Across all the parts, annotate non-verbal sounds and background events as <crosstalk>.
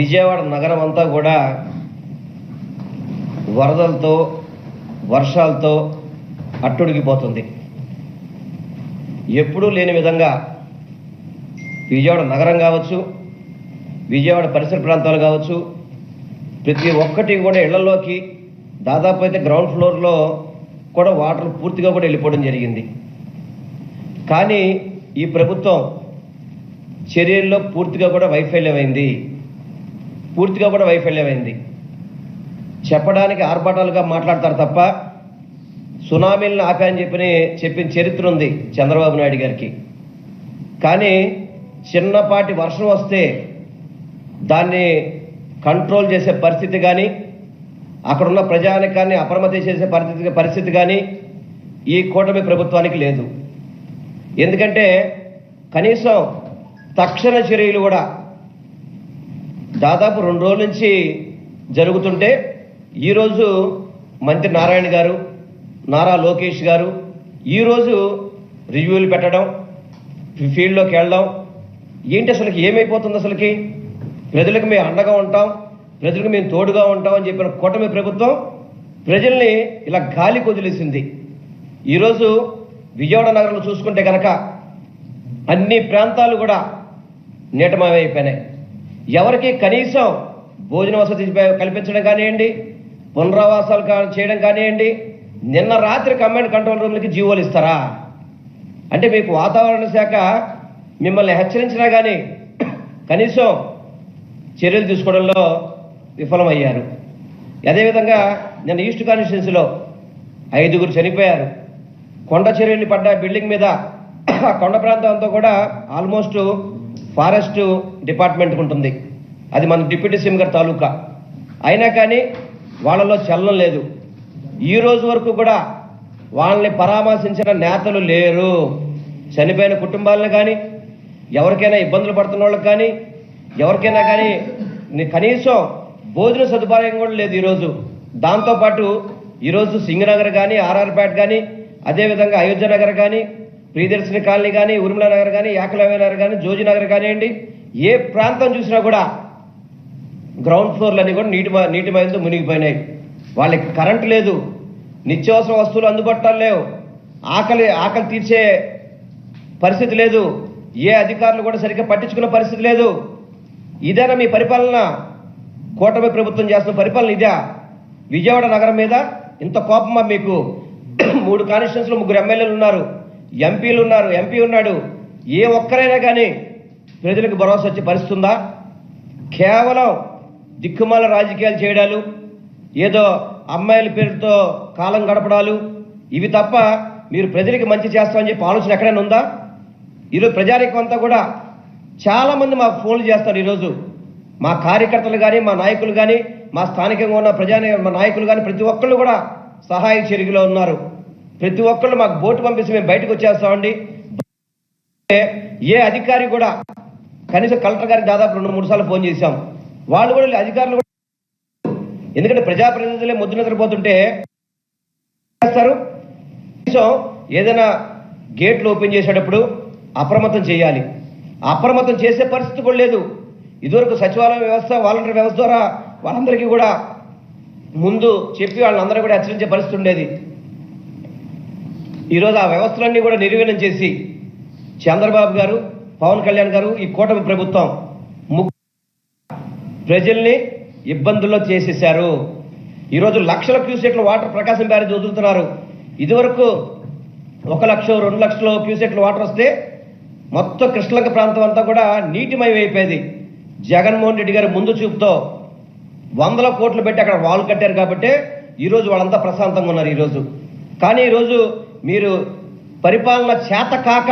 విజయవాడ నగరం అంతా కూడా వరదలతో వర్షాలతో అట్టుడిగిపోతుంది. ఎప్పుడూ లేని విధంగా విజయవాడ నగరం కావచ్చు విజయవాడ పరిసర ప్రాంతాలు కావచ్చు ప్రతి ఒక్కటి కూడా ఇళ్ళలోకి దాదాపు అయితే గ్రౌండ్ ఫ్లోర్లో కూడా వాటర్ పూర్తిగా కూడా వెళ్ళిపోవడం జరిగింది. కానీ ఈ ప్రభుత్వం చర్యల్లో పూర్తిగా కూడా వైఫల్యమైంది పూర్తిగా కూడా వైఫల్యమైంది చెప్పడానికి ఆర్భాటాలుగా మాట్లాడతారు తప్ప సునామీలను ఆపాయని చెప్పి చెప్పిన చరిత్ర ఉంది చంద్రబాబు నాయుడు గారికి. కానీ చిన్నపాటి వర్షం వస్తే దాన్ని కంట్రోల్ చేసే పరిస్థితి కానీ అక్కడున్న ప్రజానికాన్ని అప్రమత్తం చేసే పరిస్థితి పరిస్థితి కానీ ఈ కూటమి ప్రభుత్వానికి లేదు. ఎందుకంటే కనీసం తక్షణ చర్యలు కూడా దాదాపు రెండు రోజుల నుంచి జరుగుతుంటే ఈరోజు మంత్రి నారాయణ గారు నారా లోకేష్ గారు ఈరోజు రివ్యూలు పెట్టడం ఫీల్డ్లోకి వెళ్ళడం ఏంటి అసలుకి ఏమైపోతుంది అసలుకి? ప్రజలకు మేము అండగా ఉంటాం ప్రజలకు మేము తోడుగా ఉంటాం అని చెప్పిన కూటమి ప్రభుత్వం ప్రజల్ని ఇలా గాలి కొదిలేసింది. ఈరోజు విజయవాడ నగరంలో చూసుకుంటే కనుక అన్ని ప్రాంతాలు కూడా నీటమయమైపోయినాయి. ఎవరికి కనీసం భోజన వసతి కల్పించడం కానివ్వండి పునరావాసాలు చేయడం కానివ్వండి నిన్న రాత్రి కమాండ్ కంట్రోల్ రూమ్లకి జీవోలు ఇస్తారా? అంటే మీకు వాతావరణ శాఖ మిమ్మల్ని హెచ్చరించినా కానీ కనీసం చర్యలు తీసుకోవడంలో విఫలమయ్యారు. అదేవిధంగా నిన్న ఈస్ట్ కాన్స్టిట్యున్సీలో ఐదుగురు చనిపోయారు. కొండ చర్యలు పడ్డ బిల్డింగ్ మీద ఆ కొండ ప్రాంతం అంతా కూడా ఆల్మోస్ట్ ఫారెస్ట్ డిపార్ట్మెంట్ ఉంటుంది. అది మన డిప్యూటీ సీఎం గారి తాలూకా. అయినా కానీ వాళ్ళలో చలనం లేదు. ఈ రోజు వరకు కూడా వాళ్ళని పరామర్శించిన నేతలు లేరు. చనిపోయిన కుటుంబాలను కానీ ఎవరికైనా ఇబ్బందులు పడుతున్న వాళ్ళకి కానీ ఎవరికైనా కానీ కనీసం భోజన సదుపాయం కూడా లేదు ఈరోజు దాంతోపాటు ఈరోజు సింగనగర్ కానీ ఆర్ఆర్పేట కానీ అదేవిధంగా అయోధ్య నగర్ కానీ ప్రియదర్శిని కాలనీ కానీ ఉర్మిళ నగర్ కానీ యాకలవ్య నగర్ కానీ జోజి నగర్ కానివ్వండి ఏ ప్రాంతం చూసినా కూడా గ్రౌండ్ ఫ్లోర్లన్నీ కూడా నీటి నీటి మైలతో మునిగిపోయినాయి. వాళ్ళకి కరెంట్ లేదు. నిత్యావసర వస్తువులు అందుబాటులో లేవు. ఆకలి ఆకలి తీర్చే పరిస్థితి లేదు. ఏ అధికారులు కూడా సరిగ్గా పట్టించుకునే పరిస్థితి లేదు. ఇదేనా మీ పరిపాలన? కూటమి ప్రభుత్వం చేస్తున్న పరిపాలన ఇదా? విజయవాడ నగరం మీద ఇంత కోపమా మీకు? మూడు కాన్స్టిట్యూన్స్లో ముగ్గురు ఎమ్మెల్యేలు ఉన్నారు. ఎంపీలు ఉన్నారు ఎంపీ ఉన్నాడు. ఏ ఒక్కరైనా కానీ ప్రజలకు భరోసా వచ్చే పరిస్థితి ఉందా? కేవలం దిక్కుమాల రాజకీయాలు చేయడాలు ఏదో అమ్మాయిల పేరుతో కాలం గడపడాలు ఇవి తప్ప మీరు ప్రజలకు మంచి చేస్తామని చెప్పి ఆలోచన ఎక్కడైనా ఉందా? ఈరోజు ప్రజానికం అంతా కూడా చాలామంది మాకు ఫోన్లు చేస్తారు ఈరోజు. మా కార్యకర్తలు కానీ మా నాయకులు కానీ మా స్థానికంగా ఉన్న ప్రజాని మా నాయకులు కానీ ప్రతి ఒక్కళ్ళు కూడా సహాయ చెరుగులో ఉన్నారు. ప్రతి ఒక్కళ్ళు మాకు బోటు పంపిస్తే మేము బయటకు వచ్చేస్తామండి ఏ అధికారి కూడా కనీసం కలెక్టర్ గారికి దాదాపు రెండు మూడు సార్లు ఫోన్ చేశాం. వాళ్ళు కూడా అధికారులు కూడా ఎందుకంటే ప్రజాప్రతినిధులే ముద్దు నిద్రపోతుంటే చేస్తారు. కనీసం ఏదైనా గేట్లు ఓపెన్ చేసేటప్పుడు అప్రమత్తం చేయాలి. అప్రమత్తం చేసే పరిస్థితి కూడా లేదు. ఇదివరకు సచివాలయ వ్యవస్థ వాలంటీర్ వ్యవస్థ ద్వారా వాళ్ళందరికీ కూడా ముందు చెప్పి వాళ్ళందరూ కూడా హెచ్చరించే పరిస్థితి ఉండేది. ఈరోజు ఆ వ్యవస్థలన్నీ కూడా నిర్వీర్యం చేసి చంద్రబాబు గారు పవన్ కళ్యాణ్ గారు ఈ కూటమి ప్రభుత్వం ప్రజల్ని ఇబ్బందుల్లో చేసేశారు. ఈరోజు లక్షల క్యూసెట్ల వాటర్ ప్రకాశం బ్యారేజ్ వదులుతున్నారు. ఇదివరకు ఒక లక్ష రెండు లక్షల క్యూసెట్ల వాటర్ వస్తే మొత్తం కృష్ణలంక ప్రాంతం అంతా కూడా నీటిమయం అయిపోయేది. జగన్మోహన్ రెడ్డి గారి ముందు చూపుతో వందల కోట్లు పెట్టి అక్కడ వాల్ కట్టారు కాబట్టి ఈరోజు వాళ్ళంతా ప్రశాంతంగా ఉన్నారు ఈరోజు కానీ ఈరోజు మీరు పరిపాలన చేత కాక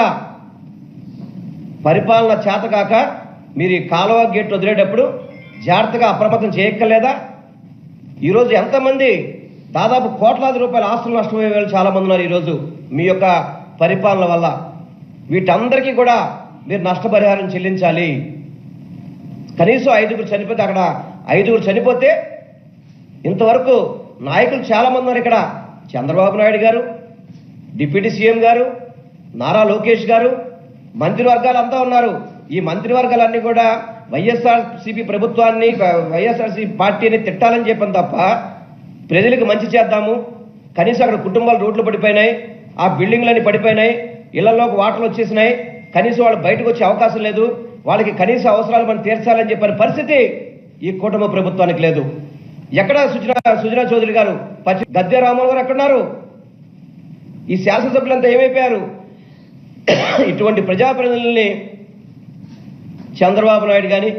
పరిపాలన చేత కాక మీరు ఈ కాలువ గేట్ వదిలేటప్పుడు జాగ్రత్తగా అప్రమత్తం చేయక్కర్లేదా? ఈరోజు ఎంతమంది దాదాపు కోట్లాది రూపాయల ఆస్తులు నష్టమయ్యే వాళ్ళు చాలామంది ఉన్నారు ఈరోజు మీ యొక్క పరిపాలన వల్ల. వీటందరికీ కూడా మీరు నష్టపరిహారం చెల్లించాలి. కనీసం ఐదుగురు చనిపోతే అక్కడ ఐదుగురు చనిపోతే ఇంతవరకు నాయకులు చాలామంది ఉన్నారు ఇక్కడ. చంద్రబాబు నాయుడు గారు డిప్యూటీ సీఎం గారు నారా లోకేష్ గారు మంత్రివర్గాలు అంతా ఉన్నారు. ఈ మంత్రివర్గాలన్నీ కూడా వైఎస్ఆర్సీపీ ప్రభుత్వాన్ని వైఎస్ఆర్సీపీ పార్టీని తిట్టాలని చెప్పాను తప్ప ప్రజలకు మంచి చేద్దాము. కనీసం అక్కడ కుటుంబాలు రోడ్లు పడిపోయినాయి ఆ బిల్డింగ్లన్నీ పడిపోయినాయి ఇళ్ళలోకి వాటర్లు వచ్చేసినాయి. కనీసం వాళ్ళు బయటకు వచ్చే అవకాశం లేదు. వాళ్ళకి కనీస అవసరాలు మనం తీర్చాలని చెప్పిన పరిస్థితి ఈ కూటమి ప్రభుత్వానికి లేదు. ఎక్కడ సుజనా సుజనా చౌదరి గారు? పచ్చి గద్దె రామోహన్ గారు ఎక్కడున్నారు? ఈ శాసనసభ్యులంతా ఏమైపోయారు? ఇటువంటి ప్రజాప్రతినిధుల్ని చంద్రబాబు నాయుడు కానీ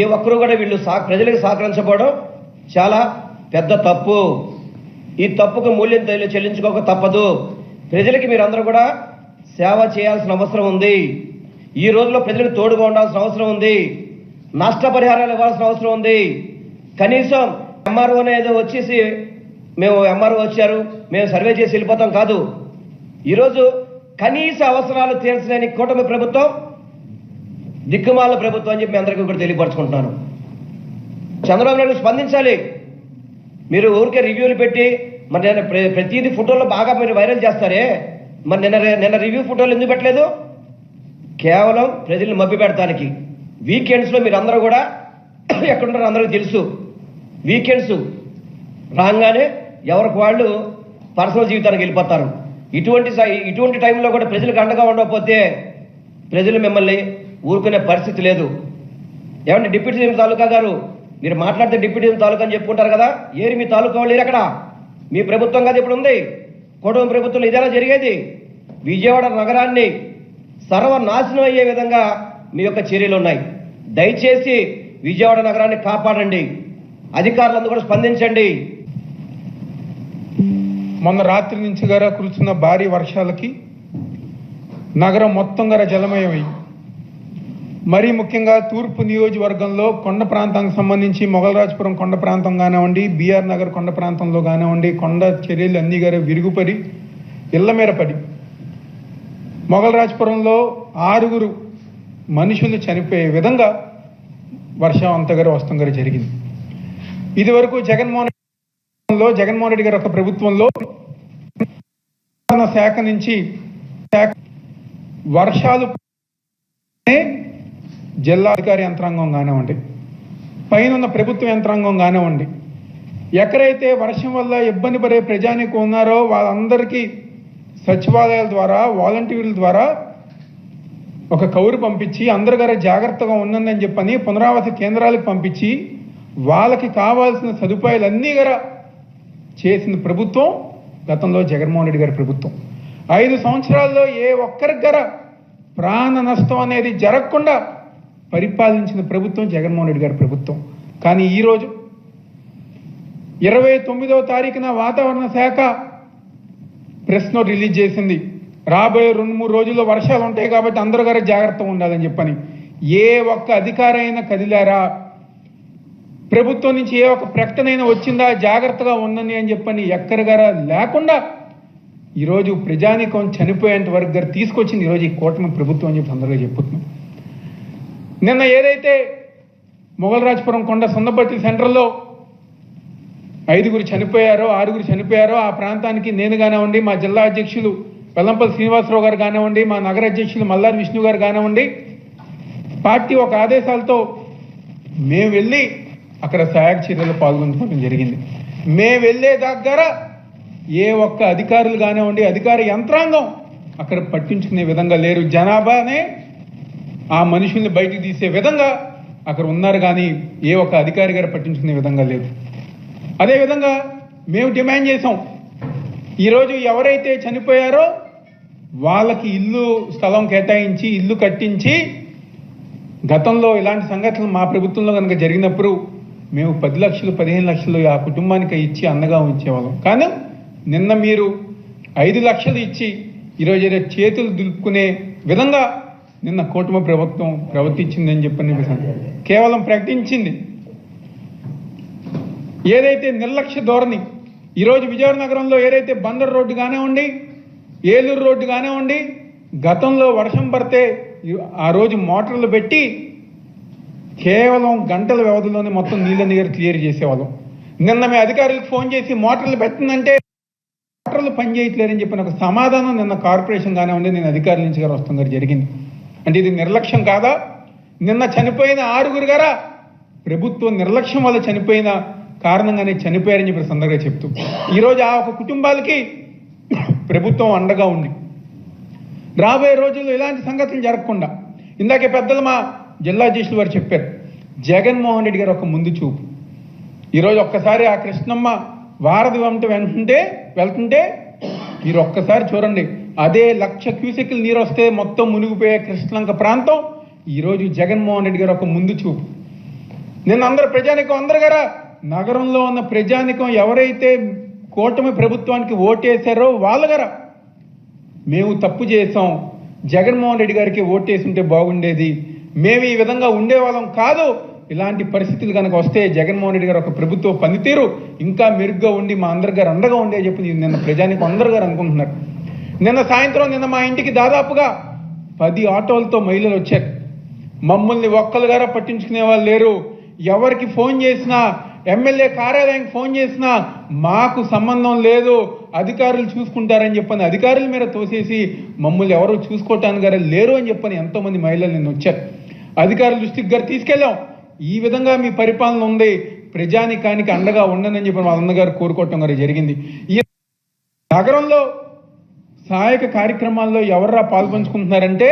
ఏ ఒక్కరు కూడా వీళ్ళు సా ప్రజలకు సహకరించకపోవడం చాలా పెద్ద తప్పు. ఈ తప్పుకు మూల్యం చెల్లించుకోక తప్పదు. ప్రజలకి మీరందరూ కూడా సేవ చేయాల్సిన అవసరం ఉంది. ఈ రోజుల్లో ప్రజలకు తోడుగా ఉండాల్సిన అవసరం ఉంది. నష్టపరిహారాలు ఇవ్వాల్సిన అవసరం ఉంది. కనీసం ఎంఆర్ఓ ఏదో వచ్చేసి మేము ఎంఆర్ఓ వచ్చారు మేము సర్వే చేసి వెళ్ళిపోతాం కాదు. ఈరోజు కనీస అవసరాలు తీర్చలేని కూటమి ప్రభుత్వం దిక్కుమాల ప్రభుత్వం అని చెప్పి మీ అందరికీ కూడా తెలియపరచుకుంటున్నాను. చంద్రబాబు నాయుడు స్పందించాలి. మీరు ఊరికే రివ్యూలు పెట్టి మరి నేను ప్రతిదీ ఫోటోలో బాగా మీరు వైరల్ చేస్తారే? మరి నిన్న నిన్న రివ్యూ ఫోటోలు ఎందుకు పెట్టలేదు? కేవలం ప్రజల్ని మభ్య పెడతానికి. వీకెండ్స్లో మీరు అందరూ కూడా <coughs> ఎక్కడున్నారో అందరికీ తెలుసు. వీకెండ్స్ రాగానే ఎవరికి వాళ్ళు పర్సనల్ జీవితానికి వెళ్ళిపోతారు. ఇటువంటి ఇటువంటి టైంలో కూడా ప్రజలకు అండగా ఉండకపోతే ప్రజలు మిమ్మల్ని ఊరుకునే పరిస్థితి లేదు. ఏమంటే డిప్యూటీ సీఎం తాలూకా గారు మీరు మాట్లాడితే డిప్యూటీ సీఎం తాలూకా అని చెప్పుకుంటారు కదా? ఏరి మీ తాలూకా వాళ్ళు అక్కడ. మీ ప్రభుత్వం కదా ఇప్పుడు ఉంది. కుటుంబ ప్రభుత్వంలో ఇదేలా జరిగేది. విజయవాడ నగరాన్ని సర్వనాశనం అయ్యే విధంగా మీ యొక్క చర్యలు ఉన్నాయి. దయచేసి విజయవాడ నగరాన్ని కాపాడండి. అధికారులందరూ కూడా స్పందించండి. మొన్న రాత్రి నుంచి గారా కురుస్తున్న భారీ వర్షాలకి నగరం మొత్తం గారా జలమయమై మరీ ముఖ్యంగా తూర్పు నియోజకవర్గంలో కొండ ప్రాంతానికి సంబంధించి మొగలరాజపురం కొండ ప్రాంతం కానివ్వండి బీఆర్ నగర్ కొండ ప్రాంతంలో కానివ్వండి కొండ చర్యలు అన్నీ గారు విరుగుపడి ఇళ్ళ మీద పడి మొగలరాజపురంలో ఆరుగురు మనుషులు చనిపోయే విధంగా వర్షం అంతగారు వస్తాం జరిగింది. ఇదివరకు జగన్మోహన్ లో జగన్మోహన్ రెడ్డి గారి యొక్క ప్రభుత్వంలో శాఖ నుంచి శాఖ వర్షాలు జిల్లా అధికారి యంత్రాంగం కానివ్వండి పైన ఉన్న ప్రభుత్వ యంత్రాంగం కానివ్వండి ఎక్కడైతే వర్షం వల్ల ఇబ్బంది పడే ప్రజానికి ఉన్నారో వాళ్ళందరికీ సచివాలయాల ద్వారా వాలంటీర్ల ద్వారా ఒక కౌరు పంపించి అందరు గారు జాగ్రత్తగా ఉందని చెప్పని పునరావాస కేంద్రాలకు పంపించి వాళ్ళకి కావాల్సిన సదుపాయాలన్నీ కూడా చేసిన ప్రభుత్వం గతంలో జగన్మోహన్ రెడ్డి గారి ప్రభుత్వం. ఐదు సంవత్సరాల్లో ఏ ఒక్కరి గర ప్రాణ నష్టం అనేది జరగకుండా పరిపాలించిన ప్రభుత్వం జగన్మోహన్ రెడ్డి గారి ప్రభుత్వం. కానీ ఈరోజు ఇరవై తొమ్మిదవ తారీఖున వాతావరణ శాఖ ప్రెస్ నోట్ రిలీజ్ చేసింది. రాబోయే రెండు మూడు రోజుల్లో వర్షాలు ఉంటాయి కాబట్టి అందరూ గారు జాగ్రత్తగా ఉండాలని చెప్పని. ఏ ఒక్క అధికారైనా కదిలారా? ప్రభుత్వం నుంచి ఏ ఒక ప్రకటనైనా వచ్చిందా? జాగ్రత్తగా ఉండండి అని చెప్పని ఎక్కడి గారా లేకుండా ఈరోజు ప్రజానికం చనిపోయేంత వరకు గారు తీసుకొచ్చింది ఈరోజు ఈ కూటమి ప్రభుత్వం అని చెప్పి అందరిగా చెప్పుతున్నాం నిన్న ఏదైతే మొగలరాజపురం కొండ సుందపట్టి సెంటర్లో ఐదుగురు చనిపోయారో ఆరుగురు చనిపోయారో ఆ ప్రాంతానికి నేను కానివ్వండి మా జిల్లా అధ్యక్షులు వెల్లంపల్లి శ్రీనివాసరావు గారు కానివ్వండి మా నగర అధ్యక్షులు మల్లారి విష్ణు గారు కానివ్వండి పార్టీ ఒక ఆదేశాలతో మేము వెళ్ళి అక్కడ సహాయక చర్యలు పాల్గొనడం జరిగింది. మేము వెళ్ళే దగ్గర ఏ ఒక్క అధికారులు కానివ్వండి అధికార యంత్రాంగం అక్కడ పట్టించుకునే విధంగా లేరు. జనాభానే ఆ మనుషుల్ని బయటికి తీసే విధంగా అక్కడ ఉన్నారు కానీ ఏ ఒక్క అధికారి గారు పట్టించుకునే విధంగా లేదు. అదేవిధంగా మేము డిమాండ్ చేసాం. ఈరోజు ఎవరైతే చనిపోయారో వాళ్ళకి ఇల్లు స్థలం కేటాయించి ఇల్లు కట్టించి గతంలో ఇలాంటి సంఘటనలు మా ప్రభుత్వంలో కనుక జరిగినప్పుడు మేము పది లక్షలు పదిహేను లక్షలు ఆ కుటుంబానికి ఇచ్చి అన్నగా ఉంచేవాళ్ళం. కానీ నిన్న మీరు ఐదు లక్షలు ఇచ్చి ఈరోజు చేతులు దులుపుకునే విధంగా నిన్న కూటమి ప్రభుత్వం ప్రవర్తించిందని చెప్పని కేవలం ప్రకటించింది. ఏదైతే నిర్లక్ష్య ధోరణి ఈరోజు విజయవాడ నగరంలో ఏదైతే బందర్ రోడ్డు కానివ్వండి ఏలూరు రోడ్డు కానివ్వండి గతంలో వర్షం పడితే ఆ రోజు మోటార్లు పెట్టి కేవలం గంటల వ్యవధిలోనే మొత్తం నీళ్ళ నీరు క్లియర్ చేసేవాళ్ళం. నిన్న మీ అధికారులకు ఫోన్ చేసి మోటార్లు పెట్టిందంటే మోటార్లు పనిచేయట్లేరని చెప్పిన ఒక సమాధానం నిన్న కార్పొరేషన్ కానివ్వండి నేను అధికారుల నుంచి గారు వస్తాం గారు జరిగింది. అంటే ఇది నిర్లక్ష్యం కాదా? నిన్న చనిపోయిన ఆరుగురు గారా? ప్రభుత్వం నిర్లక్ష్యం వల్ల చనిపోయిన కారణంగానే చనిపోయారని చెప్పి సందర్గా చెప్తూ. ఈరోజు ఆ ఒక కుటుంబాలకి ప్రభుత్వం అండగా ఉంది. రాబోయే రోజుల్లో ఇలాంటి సంగతులు జరగకుండా ఇందాకే పెద్దలు మా జిల్లా అధ్యక్షులు వారు చెప్పారు. జగన్మోహన్ రెడ్డి గారు ఒక ముందు చూపు. ఈరోజు ఒక్కసారి ఆ కృష్ణమ్మ వారధి వంట వెంటుంటే వెళ్తుంటే మీరు ఒక్కసారి చూడండి. అదే లక్ష క్యూసెక్లు నీరు వస్తే మొత్తం మునిగిపోయే కృష్ణలంక ప్రాంతం ఈరోజు జగన్మోహన్ రెడ్డి గారు ఒక ముందు చూపు. నిన్న అందరు ప్రజానికం అందరు గారా? నగరంలో ఉన్న ప్రజానికం ఎవరైతే కూటమి ప్రభుత్వానికి ఓటేశారో వాళ్ళు గారా? మేము తప్పు చేసాం జగన్మోహన్ రెడ్డి గారికి ఓటేస్తుంటే బాగుండేది. మేము ఈ విధంగా ఉండేవాళ్ళం కాదు. ఇలాంటి పరిస్థితులు కనుక వస్తే జగన్మోహన్ రెడ్డి గారు ఒక ప్రభుత్వ పనితీరు ఇంకా మెరుగ్గా ఉండి మా అందరి గారు అండగా ఉండే చెప్పి నిన్న ప్రజానికి అందరు గారు అనుకుంటున్నారు. నిన్న సాయంత్రం నిన్న మా ఇంటికి దాదాపుగా పది ఆటోలతో మహిళలు వచ్చారు. మమ్మల్ని ఒక్కలుగారా పట్టించుకునే వాళ్ళు లేరు. ఎవరికి ఫోన్ చేసినా ఎమ్మెల్యే కార్యాలయానికి ఫోన్ చేసినా మాకు సంబంధం లేదు. అధికారులు చూసుకుంటారని చెప్పని అధికారుల మీద తోసేసి మమ్మల్ని ఎవరు చూసుకోవటానికి గారే లేరు అని చెప్పని ఎంతోమంది మహిళలు నిన్న వచ్చారు. అధికారుల దృష్టికి గారు తీసుకెళ్ళాం. ఈ విధంగా మీ పరిపాలన ఉంది. ప్రజానికానికి అండగా ఉండనని చెప్పి మా అన్నగారు కోరుకోవటం గారు జరిగింది. ఈ నగరంలో సహాయక కార్యక్రమాల్లో ఎవర్రా పాల్పంచుకుంటున్నారంటే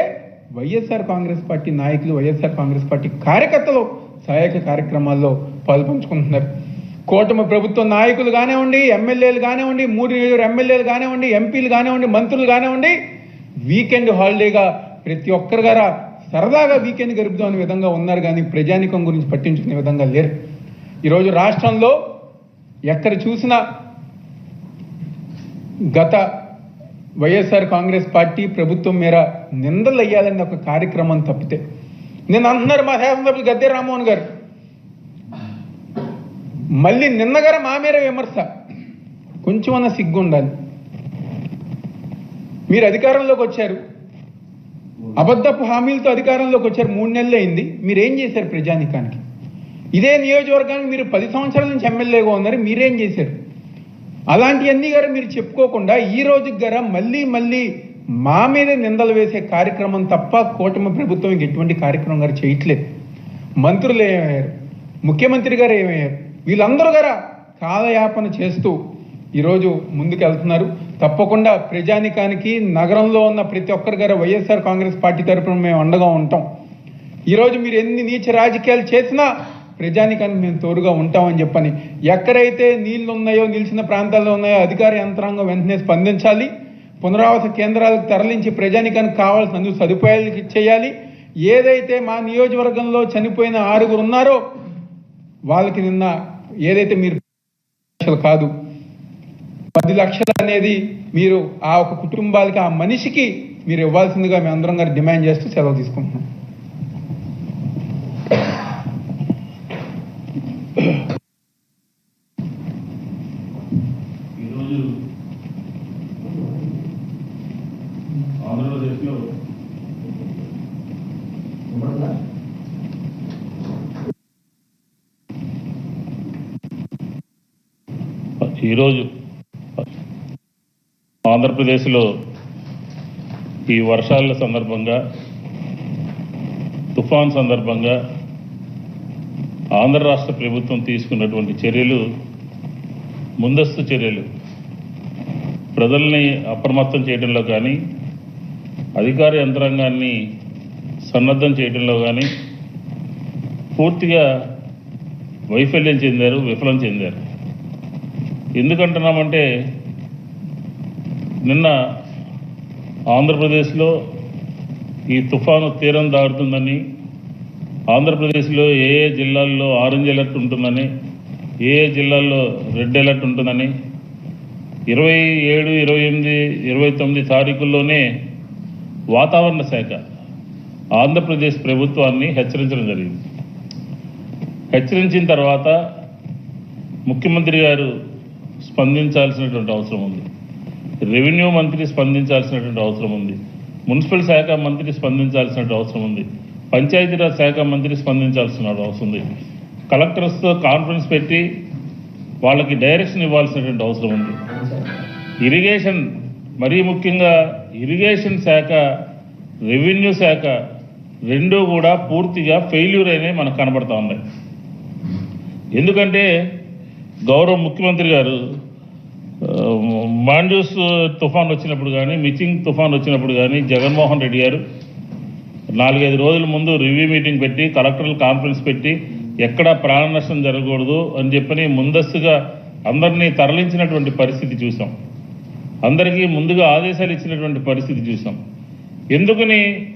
వైఎస్ఆర్ కాంగ్రెస్ పార్టీ నాయకులు వైఎస్ఆర్ కాంగ్రెస్ పార్టీ కార్యకర్తలు సహాయక కార్యక్రమాల్లో పాల్పంచుకుంటున్నారు కూటమి ప్రభుత్వ నాయకులు కానివ్వండి ఎమ్మెల్యేలు కానివ్వండి మూడు ఏడు ఎమ్మెల్యేలు కానివ్వండి ఎంపీలు కానివ్వండి మంత్రులు కానివ్వండి వీకెండ్ హాలిడేగా ప్రతి ఒక్కరు గారా సరదాగా వీకెండ్ గడుపుదాం అనే విధంగా ఉన్నారు కానీ ప్రజానికం గురించి పట్టించుకునే విధంగా లేరు. ఈరోజు రాష్ట్రంలో ఎక్కడ చూసినా గత వైఎస్ఆర్ కాంగ్రెస్ పార్టీ ప్రభుత్వం మేర నిందలు అయ్యాలని ఒక కార్యక్రమం తప్పితే నేను అంటున్నారు మా శాసనసభ్యులు గద్దె రామ్మోహన్ గారు మళ్ళీ నిన్నగారు మా మీద విమర్శ. కొంచెం అన్న సిగ్గు ఉండాలి మీరు అధికారంలోకి వచ్చారు. అబద్ధపు హామీలతో అధికారంలోకి వచ్చారు. మూడు నెలలు అయింది. మీరు ఏం చేశారు ప్రజానికానికి? ఇదే నియోజకవర్గానికి మీరు పది సంవత్సరాల నుంచి ఎమ్మెల్యేగా ఉన్నారు. మీరేం చేశారు? అలాంటివన్నీ గారు మీరు చెప్పుకోకుండా ఈ రోజుకి గారా మళ్ళీ మళ్ళీ మా మీద నిందలు వేసే కార్యక్రమం తప్ప కూటమి ప్రభుత్వం ఎటువంటి కార్యక్రమం గారు చేయట్లేదు. మంత్రులు ఏమయ్యారు? ముఖ్యమంత్రి గారు ఏమయ్యారు? వీళ్ళందరూ గారా కాలయాపన చేస్తూ ఈరోజు ముందుకు వెళ్తున్నారు తప్పకుండా ప్రజానికానికి నగరంలో ఉన్న ప్రతి ఒక్కరి గారు వైఎస్ఆర్ కాంగ్రెస్ పార్టీ తరఫున మేము అండగా ఉంటాం. ఈరోజు మీరు ఎన్ని నీచ రాజకీయాలు చేసినా ప్రజానికానికి మేము తోడుగా ఉంటామని చెప్పని ఎక్కడైతే నీళ్ళు ఉన్నాయో నిలిచిన ప్రాంతాల్లో ఉన్నాయో అధికార యంత్రాంగం వెంటనే స్పందించాలి. పునరావాస కేంద్రాలకు తరలించి ప్రజానికానికి కావాల్సిన అన్ని సదుపాయాలు చేయాలి ఏదైతే మా నియోజకవర్గంలో చనిపోయిన ఆరుగురు ఉన్నారో వాళ్ళకి నిన్న ఏదైతే మీరు అసలు కాదు పది లక్షలు అనేది మీరు ఆ ఒక కుటుంబాలకి ఆ మనిషికి మీరు ఇవ్వాల్సిందిగా మేము అందరం గారు డిమాండ్ చేస్తూ సెలవు తీసుకుంటున్నాం. ఈరోజు ఆంధ్రప్రదేశ్లో ఈరోజు ఆంధ్రప్రదేశ్లో ఈ వర్షాల సందర్భంగా తుఫాన్ సందర్భంగా ఆంధ్ర రాష్ట్ర ప్రభుత్వం తీసుకున్నటువంటి చర్యలు ముందస్తు చర్యలు ప్రజల్ని అప్రమత్తం చేయడంలో కానీ అధికార యంత్రాంగాన్ని సన్నద్ధం చేయడంలో కానీ పూర్తిగా వైఫల్యం చెందారు విఫలం చెందారు. ఎందుకంటున్నామంటే నిన్న ఆంధ్రప్రదేశ్లో ఈ తుఫాను తీరం దాటుతుందని ఆంధ్రప్రదేశ్లో ఏ ఏ జిల్లాల్లో ఆరెంజ్ అలర్ట్ ఉంటుందని ఏ ఏ జిల్లాల్లో రెడ్ అలర్ట్ ఉంటుందని ఇరవై ఏడు ఇరవై ఎనిమిది ఇరవై తొమ్మిది తారీఖుల్లోనే వాతావరణ శాఖ ఆంధ్రప్రదేశ్ ప్రభుత్వాన్ని హెచ్చరించడం జరిగింది. హెచ్చరించిన తర్వాత ముఖ్యమంత్రి గారు స్పందించాల్సినటువంటి అవసరం ఉంది. రెవెన్యూ మంత్రి స్పందించాల్సినటువంటి అవసరం ఉంది. మున్సిపల్ శాఖ మంత్రి స్పందించాల్సినటువంటి అవసరం ఉంది. పంచాయతీరాజ్ శాఖ మంత్రి స్పందించాల్సిన అవసరం ఉంది. కలెక్టర్స్తో కాన్ఫరెన్స్ పెట్టి వాళ్ళకి డైరెక్షన్ ఇవ్వాల్సినటువంటి అవసరం ఉంది. ఇరిగేషన్ మరీ ముఖ్యంగా ఇరిగేషన్ శాఖ రెవెన్యూ శాఖ రెండూ కూడా పూర్తిగా ఫెయిల్యూర్ అయినవి మనకు కనబడతా ఉన్నాయి. ఎందుకంటే గౌరవ ముఖ్యమంత్రి గారు మాండ్యూస్ తుఫాన్ వచ్చినప్పుడు కానీ మిచింగ్ తుఫాన్ వచ్చినప్పుడు కానీ జగన్మోహన్ రెడ్డి గారు నాలుగైదు రోజుల ముందు రివ్యూ మీటింగ్ పెట్టి కలెక్టర్లు కాన్ఫరెన్స్ పెట్టి ఎక్కడ ప్రాణ నష్టం జరగకూడదు అని చెప్పని ముందస్తుగా అందరినీ తరలించినటువంటి పరిస్థితి చూసాం. అందరికీ ముందుగా ఆదేశాలు ఇచ్చినటువంటి పరిస్థితి చూసాం. ఎందుకని?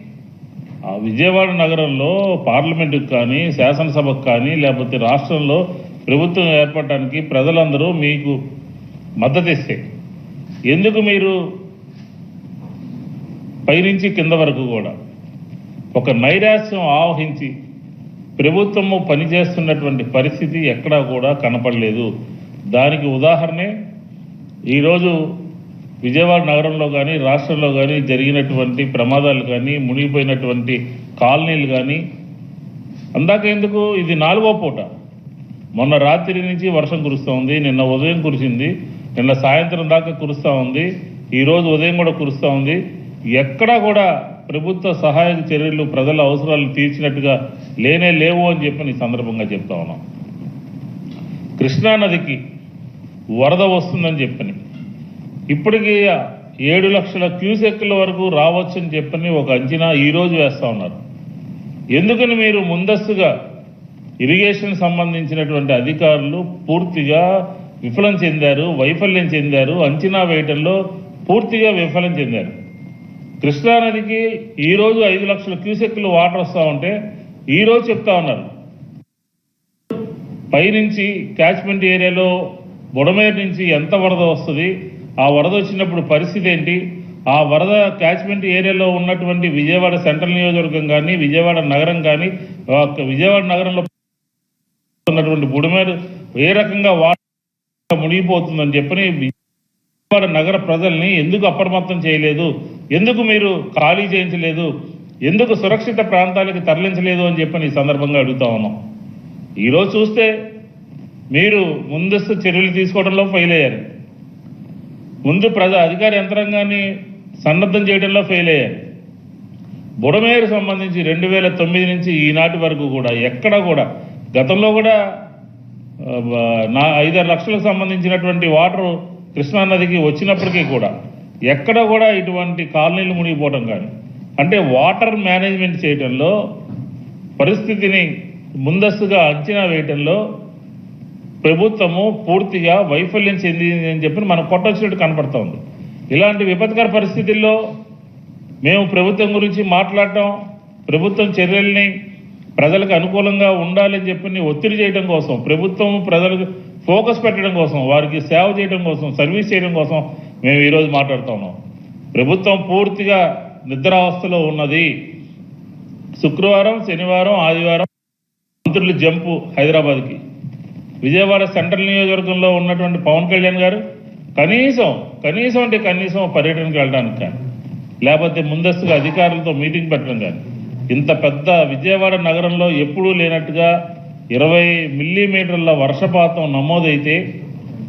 ఆ విజయవాడ నగరంలో పార్లమెంటుకు కానీ శాసనసభకు కానీ లేకపోతే రాష్ట్రంలో ప్రభుత్వం ఏర్పడటానికి ప్రజలందరూ మీకు మద్దతు ఇస్తే ఎందుకు మీరు పైనుంచి కింద వరకు కూడా? ఒక నైరాశ్యం ఆవహించి ప్రభుత్వము పనిచేస్తున్నటువంటి పరిస్థితి ఎక్కడా కూడా కనపడలేదు. దానికి ఉదాహరణే ఈరోజు విజయవాడ నగరంలో కానీ రాష్ట్రంలో కానీ జరిగినటువంటి ప్రమాదాలు కానీ మునిగిపోయినటువంటి కాలనీలు కానీ అందాక ఎందుకు? ఇది నాలుగో పూట. మొన్న రాత్రి నుంచి వర్షం కురుస్తోంది నిన్న ఉదయం కురిసింది. నిన్న సాయంత్రం దాకా కురుస్తూ ఉంది. ఈరోజు ఉదయం కూడా కురుస్తూ ఉంది. ఎక్కడా కూడా ప్రభుత్వ సహాయక చర్యలు ప్రజల అవసరాలు తీర్చినట్టుగా లేనే లేవు అని చెప్పి ఈ సందర్భంగా చెప్తా ఉన్నాం. కృష్ణా నదికి వరద వస్తుందని చెప్పని ఇప్పటికీ ఏడు లక్షల క్యూసెక్ల వరకు రావచ్చని చెప్పని ఒక అంచనా ఈరోజు వేస్తూ ఉన్నారు. ఎందుకని మీరు ముందస్తుగా ఇరిగేషన్ సంబంధించినటువంటి అధికారులు పూర్తిగా విఫలం చెందారు వైఫల్యం చెందారు అంచనా వేయటంలో పూర్తిగా విఫలం చెందారు. కృష్ణానదికి ఈ రోజు ఐదు లక్షల క్యూసెక్లు వాటర్ వస్తూ ఉంటే ఈ రోజు చెప్తా ఉన్నారు. పైనుంచి క్యాచ్మెంట్ ఏరియాలో బుడమేరు నుంచి ఎంత వరద వస్తుంది ఆ వరద వచ్చినప్పుడు పరిస్థితి ఏంటి? ఆ వరద క్యాచ్మెంట్ ఏరియాలో ఉన్నటువంటి విజయవాడ సెంట్రల్ నియోజకవర్గం కానీ విజయవాడ నగరం కానీ విజయవాడ నగరంలో ఉన్నటువంటి బుడమేరు ఏ రకంగా వాటర్ మునిగిపోతుందని చెప్పని విజయవాడ నగర ప్రజల్ని ఎందుకు అప్రమత్తం చేయలేదు? ఎందుకు మీరు ఖాళీ చేయించలేదు? ఎందుకు సురక్షిత ప్రాంతాలకు తరలించలేదు అని చెప్పని ఈ సందర్భంగా అడుగుతా ఉన్నాం. ఈరోజు చూస్తే మీరు ముందస్తు చర్యలు తీసుకోవడంలో ఫెయిల్ అయ్యారు. ముందు ప్రజా అధికార యంత్రాంగాన్ని సన్నద్ధం చేయడంలో ఫెయిల్ అయ్యారు. బుడమేరు సంబంధించి రెండు వేల తొమ్మిది నుంచి ఈనాటి వరకు కూడా ఎక్కడ కూడా గతంలో కూడా నా ఐదారు లక్షలకు సంబంధించినటువంటి వాటర్ కృష్ణానదికి వచ్చినప్పటికీ కూడా ఎక్కడ కూడా ఇటువంటి కాలనీలు మునిగిపోవడం కానీ అంటే వాటర్ మేనేజ్మెంట్ చేయడంలో పరిస్థితిని ముందస్తుగా అంచనా వేయటంలో ప్రభుత్వము పూర్తిగా వైఫల్యం చెందింది అని చెప్పి మనం కొట్టొచ్చినట్టు కనపడుతోంది ఇలాంటి విపత్కర పరిస్థితుల్లో మేము ప్రభుత్వం గురించి మాట్లాడటం ప్రభుత్వం చర్యల్ని ప్రజలకు అనుకూలంగా ఉండాలని చెప్పి ఒత్తిడి చేయడం కోసం ప్రభుత్వం ప్రజలకు ఫోకస్ పెట్టడం కోసం వారికి సేవ చేయడం కోసం సర్వీస్ చేయడం కోసం మేము ఈరోజు మాట్లాడుతున్నాం ప్రభుత్వం పూర్తిగా నిద్రావస్థలో ఉన్నది. శుక్రవారం శనివారం ఆదివారం మంత్రులు జంపు హైదరాబాద్కి. విజయవాడ సెంట్రల్ నియోజకవర్గంలో ఉన్నటువంటి పవన్ కళ్యాణ్ గారు కనీసం కనీసం అంటే కనీసం పర్యటనకు వెళ్ళడానికి కానీ లేకపోతే ముందస్తుగా అధికారులతో మీటింగ్ పెట్టడం కానీ ఇంత పెద్ద విజయవాడ నగరంలో ఎప్పుడూ లేనట్టుగా ఇరవై మిల్లీమీటర్ల వర్షపాతం నమోదైతే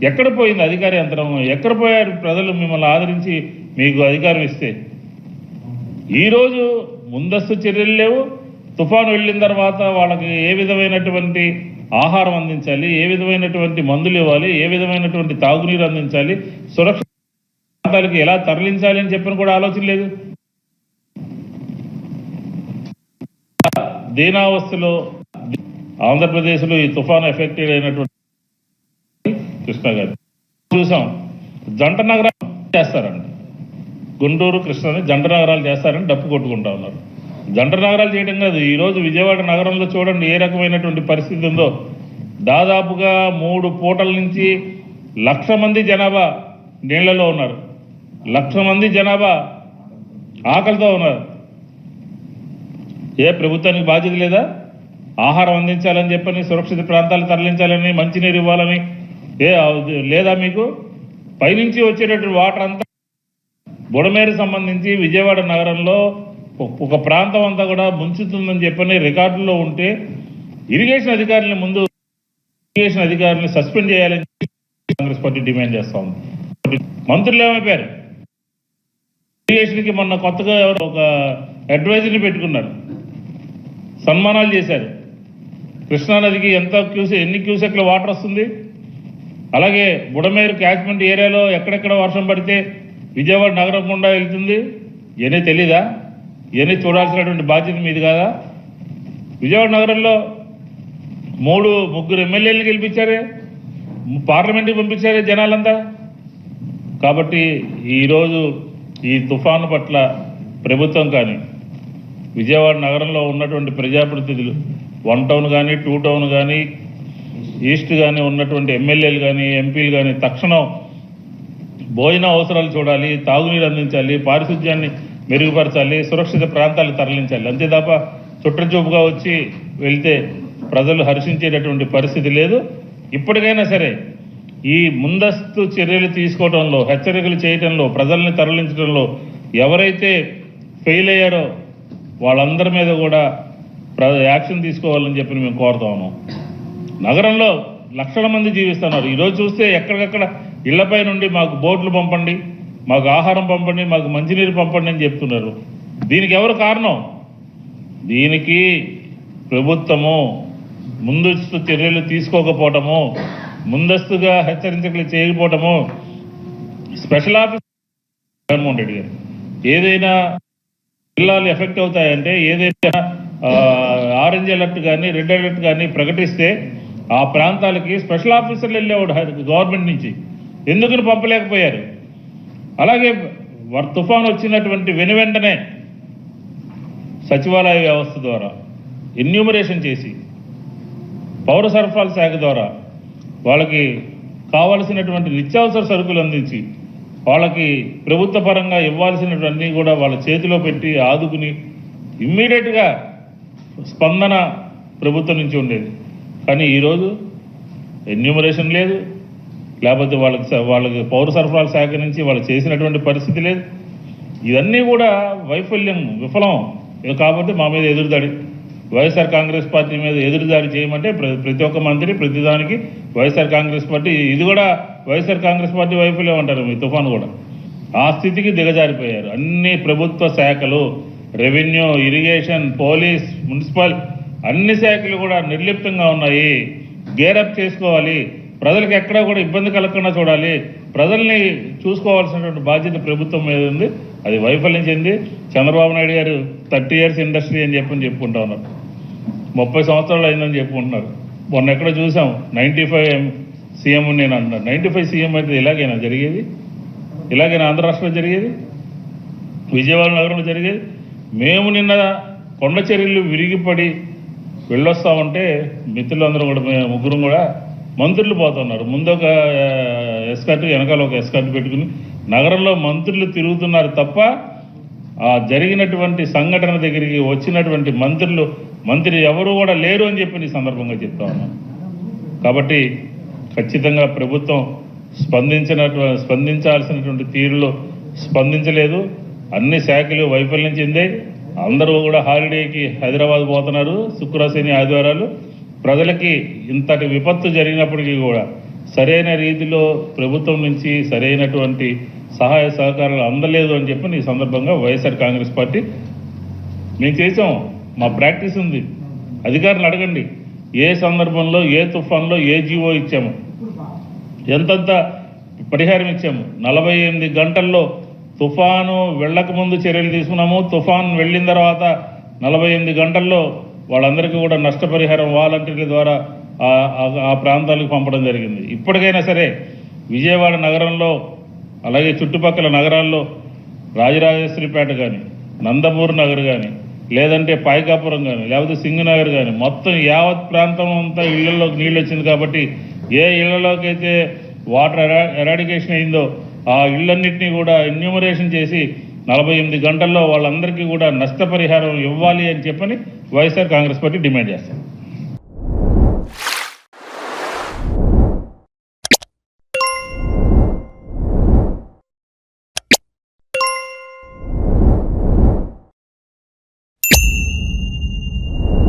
ఎక్కడ పోయింది అధికార యంత్రం? ఎక్కడ పోయారు ప్రజలు మిమ్మల్ని ఆదరించి మీకు అధికారం ఇస్తే? ఈరోజు ముందస్తు చర్యలు లేవు. తుఫాను వెళ్ళిన తర్వాత వాళ్ళకి ఏ విధమైనటువంటి ఆహారం అందించాలి? ఏ విధమైనటువంటి మందులు ఇవ్వాలి? ఏ విధమైనటువంటి తాగునీరు అందించాలి? సురక్ష ప్రాంతాలకి ఎలా తరలించాలి అని చెప్పిన కూడా ఆలోచన లేదు. దీనావస్థలో ఆంధ్రప్రదేశ్లో ఈ తుఫాను ఎఫెక్టెడ్ అయినటువంటి కృష్ణా గారు. చూసాం. జంట నగరాలు చేస్తారండి గుంటూరు కృష్ణని జంట నగరాలు చేస్తారని డప్పు కొట్టుకుంటా ఉన్నారు. జంట నగరాలు చేయడం కాదు. ఈరోజు విజయవాడ నగరంలో చూడండి ఏ రకమైనటువంటి పరిస్థితి ఉందో. దాదాపుగా మూడు పూటల నుంచి లక్ష మంది జనాభా నీళ్ళలో ఉన్నారు. లక్ష మంది జనాభా ఆకలితో ఉన్నారు. ఏ ప్రభుత్వానికి బాధ్యత లేదా? ఆహారం అందించాలని చెప్పని సురక్షిత ప్రాంతాలు తరలించాలని మంచినీరు ఇవ్వాలని. ఏ లేదా మీకు? పైనుంచి వచ్చేటటువంటి వాటర్ అంతా బుడమేరు సంబంధించి విజయవాడ నగరంలో ఒక- ప్రాంతం అంతా కూడా ముంచుతుందని చెప్పని రికార్డుల్లో ఉంటే ఇరిగేషన్ అధికారుల ముందు ఇరిగేషన్ అధికారులను సస్పెండ్ చేయాలని కాంగ్రెస్ పార్టీ డిమాండ్ చేస్తా ఉంది. మంత్రులు ఏమైపోయారు? ఇరిగేషన్కి మొన్న కొత్తగా ఎవరు ఒక అడ్వైజర్ని పెట్టుకున్నారు. సన్మానాలు చేశారు. కృష్ణానదికి ఎంత క్యూసె ఎన్ని క్యూసెక్ల వాటర్ వస్తుంది? అలాగే బుడమేరు క్యాచ్మెంట్ ఏరియాలో ఎక్కడెక్కడ వర్షం పడితే విజయవాడ నగరం గుండా వెళ్తుంది? ఇవన్నీ తెలీదా? ఇవన్నీ చూడాల్సినటువంటి బాధ్యత మీది కాదా? విజయవాడ నగరంలో మూడు ముగ్గురు ఎమ్మెల్యేలు గెలిపించారే. పార్లమెంట్కి పంపించారే జనాలంతా. కాబట్టి ఈరోజు ఈ తుఫాను పట్ల ప్రభుత్వం కానీ విజయవాడ నగరంలో ఉన్నటువంటి ప్రజాప్రతినిధులు వన్ టౌన్ కానీ టూ టౌన్ కానీ ఈస్ట్ కానీ ఉన్నటువంటి ఎమ్మెల్యేలు కానీ ఎంపీలు కానీ తక్షణం భోజన అవసరాలు చూడాలి తాగునీరు అందించాలి పారిశుధ్యాన్ని మెరుగుపరచాలి సురక్షిత ప్రాంతాలు తరలించాలి. అంతే తప్ప చుట్టచూపుగా వచ్చి వెళ్తే ప్రజలు హర్షించేటటువంటి పరిస్థితి లేదు. ఇప్పటికైనా సరే ఈ ముందస్తు చర్యలు తీసుకోవడంలో హెచ్చరికలు చేయటంలో ప్రజల్ని తరలించడంలో ఎవరైతే ఫెయిల్ అయ్యారో వాళ్ళందరి మీద కూడా యాక్షన్ తీసుకోవాలని చెప్పి మేము కోరుతా ఉన్నాం. నగరంలో లక్షల మంది జీవిస్తున్నారు. ఈరోజు చూస్తే ఎక్కడికక్కడ ఇళ్ళపై నుండి మాకు బోట్లు పంపండి మాకు ఆహారం పంపండి మాకు మంచినీరు పంపండి అని చెప్తున్నారు. దీనికి ఎవరు కారణం? దీనికి ప్రభుత్వము. ముందస్తు చర్యలు తీసుకోకపోవటము ముందస్తుగా హెచ్చరించకలు చేయకపోవటము. Special office Jaganmohan Reddy garu. ఏదైనా జిల్లాలు ఎఫెక్ట్ అవుతాయంటే ఏదైనా ఆరెంజ్ అలర్ట్ కానీ రెడ్ అలర్ట్ కానీ ప్రకటిస్తే ఆ ప్రాంతాలకి స్పెషల్ ఆఫీసర్లు వెళ్ళేవాడు గవర్నమెంట్ నుంచి. ఎందుకని పంపలేకపోయారు? అలాగే తుఫాన్ వచ్చినటువంటి వెను వెంటనే సచివాలయ వ్యవస్థ ద్వారా ఎన్యూమరేషన్ చేసి పౌర సరఫరాల శాఖ ద్వారా వాళ్ళకి కావలసినటువంటి నిత్యావసర సరుకులు అందించి వాళ్ళకి ప్రభుత్వ పరంగా ఇవ్వాల్సినవన్నీ కూడా వాళ్ళ చేతిలో పెట్టి ఆదుకుని ఇమ్మీడియట్గా స్పందన ప్రభుత్వం నుంచి ఉండేది. కానీ ఈరోజు ఎన్యూమరేషన్ లేదు. లేకపోతే వాళ్ళకి వాళ్ళకి పౌర సరఫరాల శాఖ నుంచి వాళ్ళు చేసినటువంటి పరిస్థితి లేదు. ఇవన్నీ కూడా వైఫల్యం విఫలం. కాబట్టి మా మీద ఎదురుదాడి. వైఎస్ఆర్ కాంగ్రెస్ పార్టీ మీద ఎదురుదారి చేయమంటే ప్రతి ఒక్క మంత్రి ప్రతిదానికి వైఎస్ఆర్ కాంగ్రెస్ పార్టీ ఇది కూడా వైఎస్ఆర్ కాంగ్రెస్ పార్టీ వైఫల్యం అంటారు మీ తుఫాను కూడా. ఆ స్థితికి దిగజారిపోయారు. అన్ని ప్రభుత్వ శాఖలు రెవెన్యూ ఇరిగేషన్ పోలీస్ మున్సిపల్ అన్ని శాఖలు కూడా నిర్లిప్తంగా ఉన్నాయి. గేరప్ చేసుకోవాలి. ప్రజలకు ఎక్కడా కూడా ఇబ్బంది కలగకుండా చూడాలి. ప్రజల్ని చూసుకోవాల్సినటువంటి బాధ్యత ప్రభుత్వం మీద ఉంది. అది వైఫల్యం చెంది చంద్రబాబు నాయుడు గారు థర్టీ ఇయర్స్ ఇండస్ట్రీ అని చెప్పని చెప్పుకుంటా ఉన్నారు. ముప్పై సంవత్సరాలు అయిందని చెప్పుకుంటున్నారు. మొన్న ఎక్కడ చూసాం నైంటీ ఫైవ్ సీఎం నేను అంటున్నాను. నైంటీ ఫైవ్ సీఎం అయితే ఇలాగైనా జరిగేది? ఇలాగైనా ఆంధ్ర రాష్ట్రంలో జరిగేది? విజయవాడ నగరంలో జరిగేది? మేము నిన్న కొండ చర్యలు విరిగిపడి వెళ్ళొస్తా ఉంటే మిత్రులందరూ కూడా మేము ముగ్గురు కూడా మంత్రులు పోతున్నారు. ముందు ఒక ఎస్కర్ట్ వెనకాల ఒక ఎస్కర్ట్ పెట్టుకుని నగరంలో మంత్రులు తిరుగుతున్నారు తప్ప ఆ జరిగినటువంటి సంఘటన దగ్గరికి వచ్చినటువంటి మంత్రులు మంత్రి ఎవరు కూడా లేరు అని చెప్పి ఈ సందర్భంగా చెప్తా ఉన్నాను కాబట్టి ఖచ్చితంగా ప్రభుత్వం స్పందించినటువంటి స్పందించాల్సినటువంటి తీరులో స్పందించలేదు. అన్ని శాఖలు వైఫల్యం చెందాయి. అందరూ కూడా హాలిడేకి హైదరాబాద్ పోతున్నారు శుక్ర శని ఆదివారాలు. ప్రజలకి ఇంతటి విపత్తు జరిగినప్పటికీ కూడా సరైన రీతిలో ప్రభుత్వం నుంచి సరైనటువంటి సహాయ సహకారాలు అందలేదు అని చెప్పి ఈ సందర్భంగా వైఎస్ఆర్ కాంగ్రెస్ పార్టీ మేము చేసాం మా ప్రాక్టీస్ ఉంది. అధికారులు అడగండి ఏ సందర్భంలో ఏ తుఫాన్లో ఏ జీవో ఇచ్చాము? ఎంతంత పరిహారం ఇచ్చాము? నలభై ఎనిమిది గంటల్లో తుఫాను వెళ్ళకముందు చర్యలు తీసుకున్నాము. తుఫాన్ వెళ్ళిన తర్వాత నలభై ఎనిమిది గంటల్లో వాళ్ళందరికీ కూడా నష్టపరిహారం వాలంటీర్ల ద్వారా ఆ- ప్రాంతాలకు పంపడం జరిగింది. ఇప్పటికైనా సరే విజయవాడ నగరంలో అలాగే చుట్టుపక్కల నగరాల్లో రాజరాజేశ్వరిపేట కానీ నందమూరు నగర్ కానీ లేదంటే పాయకాపురం కానీ లేకపోతే సింగనగర్ కానీ మొత్తం యావత్ ప్రాంతం అంతా ఇళ్ళలోకి నీళ్ళు వచ్చింది కాబట్టి ఏ ఇళ్ళలోకైతే వాటర్ ఎరా ఎరాడికేషన్ అయిందో ఆ ఇళ్ళన్నింటినీ కూడా ఎన్యూమరేషన్ చేసి నలభై ఎనిమిది గంటల్లో వాళ్ళందరికీ కూడా నష్టపరిహారం ఇవ్వాలి అని చెప్పని వైఎస్ఆర్ కాంగ్రెస్ పార్టీ డిమాండ్ చేస్తారు